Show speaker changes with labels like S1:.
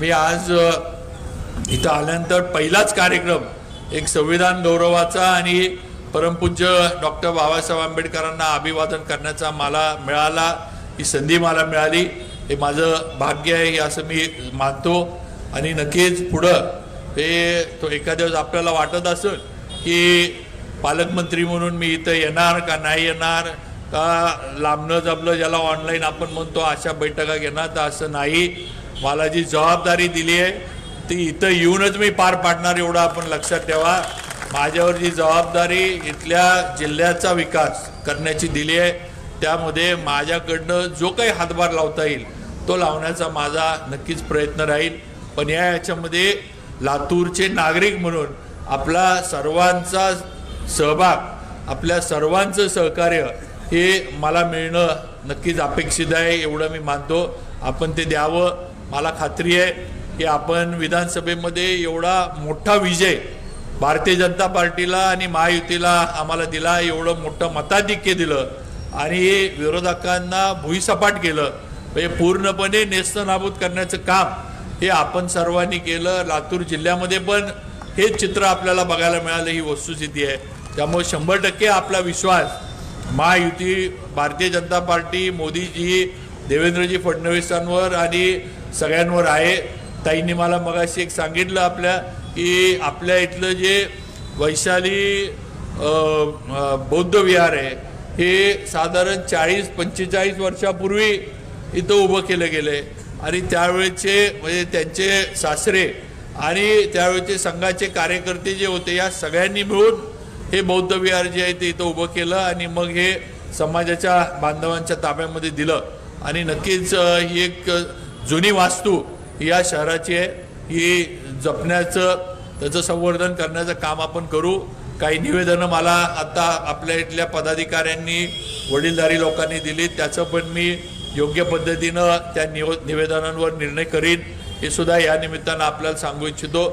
S1: मी आज इथं आल्यानंतर पहिलाच कार्यक्रम एक संविधान गौरवाचा आणि परमपूज्य डॉक्टर बाबासाहेब आंबेडकरांना अभिवादन करण्याचा मला मिळाला ही संधी मला मिळाली. हे माझं भाग्य आहे हे असं मी मानतो. आणि नक्कीच पुढं हे तो एखाद्या वेळेस आपल्याला वाटत असेल की पालकमंत्री म्हणून मी इथं येणार का नाही येणार का लांबणं जमलं ज्याला ऑनलाईन आपण म्हणतो अशा बैठका घेणार तर असं नाही. मला जी जबाबदारी दिली आहे. ती इथं येऊनच मी पार पाडणार एवढं आपण लक्षात ठेवा. माझ्यावर जी जबाबदारी इथल्या जिल्ह्याचा विकास करण्याची दिली आहे त्यामध्ये माझ्याकडनं जो काही हातभार लावता येईल तो लावण्याचा माझा नक्कीच प्रयत्न राहील. पण या याच्यामध्ये लातूरचे नागरिक म्हणून आपला सर्वांचा सहभाग आपल्या सर्वांचं सहकार्य हे मला मिळणं नक्कीच अपेक्षित आहे एवढं मी मानतो. आपण ते द्यावं. मला खात्री आहे की आपण विधानसभेमध्ये एवढा मोठा विजय भारतीय जनता पार्टीला आणि महायुतीला आम्हाला दिला एवढं मोठं मताधिक्य दिलं आणि विरोधकांना भुईसपाट केलं. म्हणजे पूर्णपणे नेस्तनाबूत करण्याचं काम हे आपण सर्वांनी केलं. लातूर जिल्ह्यामध्ये पण हेच चित्र आपल्याला बघायला मिळालं ही वस्तुस्थिती आहे. त्यामुळे शंभर टक्के आपला विश्वास महायुती भारतीय जनता पार्टी मोदीजी देवेंद्रजी फडणवीसांवर आणि सगळ्यांवर आहे. ताईंनी मला मगाशी एक सांगितलं आपल्या की आपल्या इथलं जे वैशाली बौद्ध विहार आहे हे साधारण चाळीस पंचेचाळीस वर्षापूर्वी इथं उभं केलं गेलं आहे आणि त्यावेळेचे म्हणजे त्यांचे सासरे आणि त्यावेळेचे संघाचे कार्यकर्ते जे होते या सगळ्यांनी मिळून हे बौद्ध विहार जे आहे ते इथं उभं केलं आणि मग हे समाजाच्या बांधवांच्या ताब्यामध्ये दिलं. आणि नक्कीच ही एक जुनी वास्तू या शहराची आहे. ही जपण्याचं त्याचं संवर्धन करण्याचं काम आपण करू. काही निवेदनं मला आता आपल्या इथल्या पदाधिकाऱ्यांनी वडीलधारी लोकांनी दिली त्याचं पण मी योग्य पद्धतीनं त्या निव निवेदनांवर निर्णय करीन. हे सुद्धा या निमित्तानं आपल्याला सांगू इच्छितो.